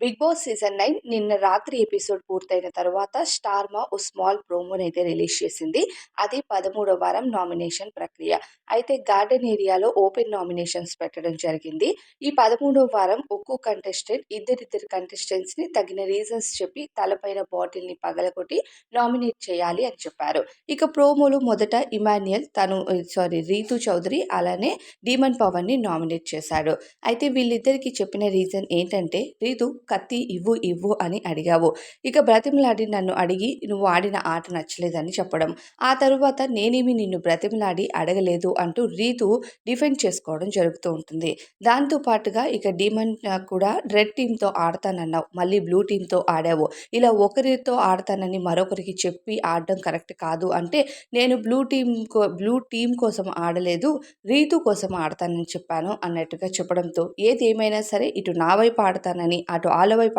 Big boss season nine నిన్న రాత్రి episode పూర్తయిన తర్వాత స్టార్మా ఓ స్మాల్ ప్రోమోని అయితే రిలీజ్ చేసింది. అది పదమూడో వారం నామినేషన్ ప్రక్రియ. అయితే గార్డెన్ ఏరియాలో ఓపెన్ నామినేషన్స్ పెట్టడం జరిగింది. ఈ పదమూడో వారం ఒక్కో కంటెస్టెంట్ ఇద్దరిద్దరు కంటెస్టెంట్స్ని తగిన రీజన్స్ చెప్పి తలపైన బాటిల్ని పగలగొట్టి నామినేట్ చేయాలి అని చెప్పారు. ఇక ప్రోమోలో మొదట ఇమాన్యుయల్ తను సారీ రీతు చౌదరి అలానే డీమన్ పవన్ని నామినేట్ చేశాడు. అయితే వీళ్ళిద్దరికి చెప్పిన రీజన్ ఏంటంటే రీతు కత్తి ఇవ్వు ఇవ్వు అని అడిగావు. ఇక బ్రతిమలాడి నన్ను అడిగి నువ్వు ఆడిన ఆట నచ్చలేదని చెప్పడం. ఆ తరువాత నేనేమి నిన్ను బ్రతిమలాడి అడగలేదు అంటూ రీతు డిఫెండ్ చేసుకోవడం జరుగుతూ ఉంటుంది. దాంతో పాటుగా ఇక డీమన్ కూడా రెడ్ టీంతో ఆడతానన్నావు. మళ్ళీ బ్లూ టీంతో ఆడావు. ఇలా ఒకరితో ఆడతానని మరొకరికి చెప్పి ఆడడం కరెక్ట్ కాదు అంటే నేను బ్లూ టీం బ్లూ టీం కోసం ఆడలేదు రీతు కోసం ఆడతానని చెప్పాను అన్నట్టుగా చెప్పడంతో ఏది ఏమైనా సరే ఇటు నా వైపు ఆడతానని అటు వాళ్ళ వైపు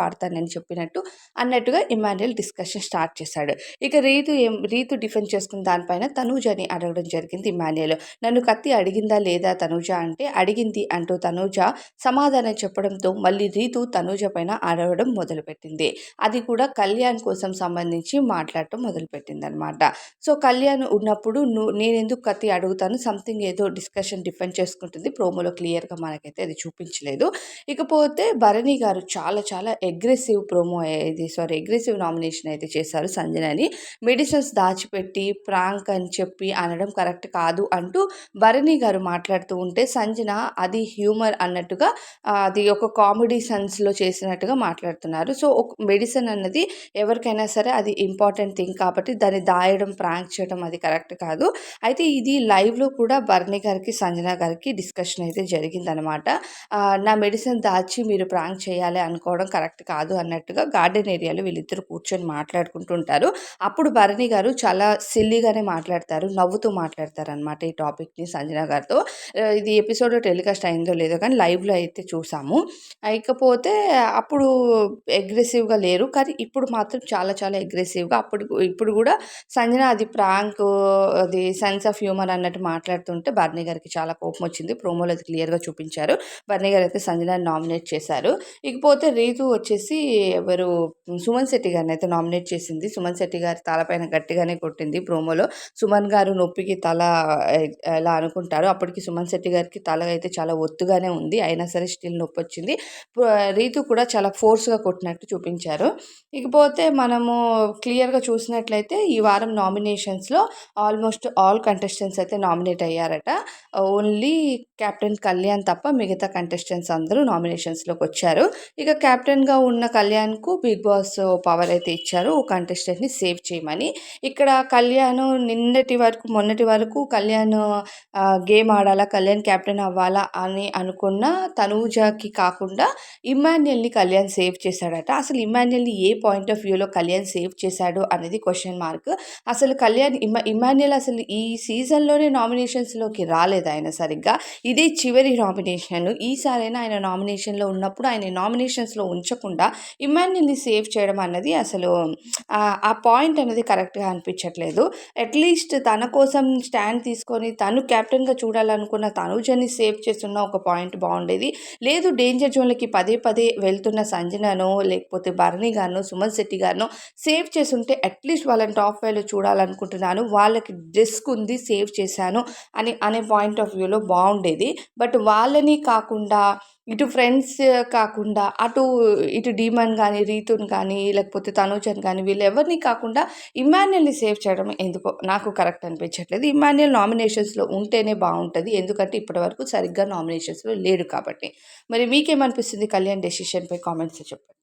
చెప్పినట్టు అన్నట్టుగా ఇమాన్యుయల్ డిస్కషన్ స్టార్ట్ చేశాడు. ఇక రీతు ఏం రీతు డిఫెండ్ చేసుకున్న దానిపైన తనూజని అడగడం జరిగింది ఇమాన్యుయల్. నన్ను కత్తి అడిగిందా లేదా తనూజ అంటే అడిగింది అంటూ తనూజ సమాధానం చెప్పడంతో మళ్ళీ రీతు తనూజ పైన అడగడం మొదలుపెట్టింది. అది కూడా కళ్యాణ్ కోసం సంబంధించి మాట్లాడటం మొదలుపెట్టింది అనమాట సో కళ్యాణ్ ఉన్నప్పుడు నువ్వు నేను ఎందుకు కత్తి అడుగుతాను? సంథింగ్ ఏదో డిస్కషన్ డిఫెండ్ చేసుకుంటుంది. ప్రోమోలో క్లియర్గా మనకైతే అది చూపించలేదు. ఇకపోతే భరణి గారు చాలా చాలా అగ్రెసివ్ ప్రోమో ఇది సారీ అగ్రెసివ్ నామినేషన్ అయితే చేశారు సంజనని మెడిసిన్స్ దాచిపెట్టి ప్రాంక్ అని చెప్పి అనడం కరెక్ట్ కాదు అంటూ భరణి గారు మాట్లాడుతూ ఉంటే సంజన అది హ్యూమర్ అన్నట్టుగా అది ఒక కామెడీ సెన్స్లో చేసినట్టుగా మాట్లాడుతున్నారు. సో ఒక మెడిసిన్ అన్నది ఎవరికైనా సరే అది ఇంపార్టెంట్ థింగ్ కాబట్టి దాన్ని దాయడం ప్రాంక్ చేయడం అది కరెక్ట్ కాదు. అయితే ఇది లైవ్లో కూడా భరణి గారికి సంజన గారికి డిస్కషన్ అయితే జరిగిందనమాట నా మెడిసిన్ దాచి మీరు ప్రాంక్ చేయాలి అనుకోవడం కరెక్ట్ కాదు అన్నట్టుగా గార్డెన్ ఏరియాలో వీళ్ళిద్దరు కూర్చొని మాట్లాడుకుంటుంటారు. అప్పుడు భరణి గారు చాలా సిల్లీగానే మాట్లాడతారు నవ్వుతూ మాట్లాడతారు అనమాట ఈ టాపిక్ని సంజన గారితో. ఇది ఎపిసోడ్ టెలికాస్ట్ అయిందో లేదో కానీ లైవ్లో అయితే చూసాము. ఇకపోతే అప్పుడు అగ్రెసివ్గా లేరు కానీ ఇప్పుడు మాత్రం చాలా చాలా అగ్రెసివ్గా అప్పుడు ఇప్పుడు కూడా సంజన అది ప్రాంక్ అది సెన్స్ ఆఫ్ హ్యూమర్ అన్నట్టు మాట్లాడుతుంటే బర్నీ గారికి చాలా కోపం వచ్చింది. ప్రోమోలో అది క్లియర్గా చూపించారు. బర్నీ గారు అయితే సంజన నామినేట్ చేశారు. ఇకపోతే రీ రీతు వచ్చేసి ఎవరు సుమన్ శెట్టి గారిని అయితే నామినేట్ చేసింది. సుమన్ శెట్టి గారి తలపైన గట్టిగానే కొట్టింది ప్రోమోలో. సుమన్ గారు నొప్పికి తల ఎలా అనుకుంటారు అప్పటికి సుమన్ శెట్టి గారికి తల అయితే చాలా ఒత్తుగానే ఉంది. అయినా సరే స్టిల్ నొప్పి వచ్చింది. రీతు కూడా చాలా ఫోర్స్గా కొట్టినట్టు చూపించారు. ఇకపోతే మనము క్లియర్గా చూసినట్లయితే ఈ వారం నామినేషన్స్లో ఆల్మోస్ట్ ఆల్ కంటెస్టెంట్స్ అయితే నామినేట్ అయ్యారట. ఓన్లీ కెప్టెన్ కళ్యాణ్ తప్ప మిగతా కంటెస్టెంట్స్ అందరూ నామినేషన్స్లోకి వచ్చారు. ఇక కెప్టెన్గా ఉన్న కళ్యాణ్కు బిగ్ బాస్ పవర్ అయితే ఇచ్చారు. ఓ కంటెస్టెంట్ని సేవ్ చేయమని. ఇక్కడ కళ్యాణ్ నిన్నటి వరకు మొన్నటి వరకు కళ్యాణ్ గేమ్ ఆడాలా కళ్యాణ్ కెప్టెన్ అవ్వాలా అని అనుకున్న తనూజాకి కాకుండా ఇమాన్యుల్ని కళ్యాణ్ సేవ్ చేశాడట. అసలు ఇమాన్యుల్ని ఏ పాయింట్ ఆఫ్ వ్యూలో కళ్యాణ్ సేవ్ చేశాడు అనేది క్వశ్చన్ మార్క్ అసలు కళ్యాణ్ ఇమా ఇమాన్యుల్ అసలు ఈ సీజన్లోనే నామినేషన్స్లోకి రాలేదు ఆయన సరిగ్గా. ఇదే చివరి నామినేషన్ ఈసారైనా ఆయన నామినేషన్లో ఉన్నప్పుడు ఆయన నామినేషన్స్లో ఉంచకుండా ఇమాన్యుల్ని సేవ్ చేయడం అన్నది అసలు ఆ పాయింట్ అనేది కరెక్ట్గా అనిపించట్లేదు. అట్లీస్ట్ తన కోసం స్టాండ్ తీసుకొని తను కెప్టెన్గా చూడాలనుకున్న తనుజని సేవ్ చేస్తున్న ఒక పాయింట్ బాగుండేది. లేదు డేంజర్ జోన్లకి పదే పదే వెళ్తున్న సంజనను లేకపోతే భరణి గాను సుమన్ శెట్టి గాను సేవ్ చేస్తుంటే అట్లీస్ట్ వాళ్ళని టాప్ ఫైవ్లో చూడాలనుకుంటున్నాను వాళ్ళకి రిస్క్ ఉంది సేవ్ చేశాను అని అనే పాయింట్ ఆఫ్ వ్యూలో బాగుండేది. బట్ వాళ్ళని కాకుండా ఇటు ఫ్రెండ్స్ కాకుండా అటు ఇటు డీమన్ కానీ రీతున్ కానీ లేకపోతే తనూజన్ కానీ వీళ్ళు ఎవరిని కాకుండా ఇమాన్యుల్ని సేవ్ చేయడం ఎందుకో నాకు కరెక్ట్ అనిపించట్లేదు. ఇమాన్యుల్ నామినేషన్స్లో ఉంటేనే బాగుంటుంది. ఎందుకంటే ఇప్పటివరకు సరిగ్గా నామినేషన్స్లో లేడు కాబట్టి. మరి మీకేమనిపిస్తుంది కళ్యాణ్ డెసిషన్పై కామెంట్స్ చెప్పండి.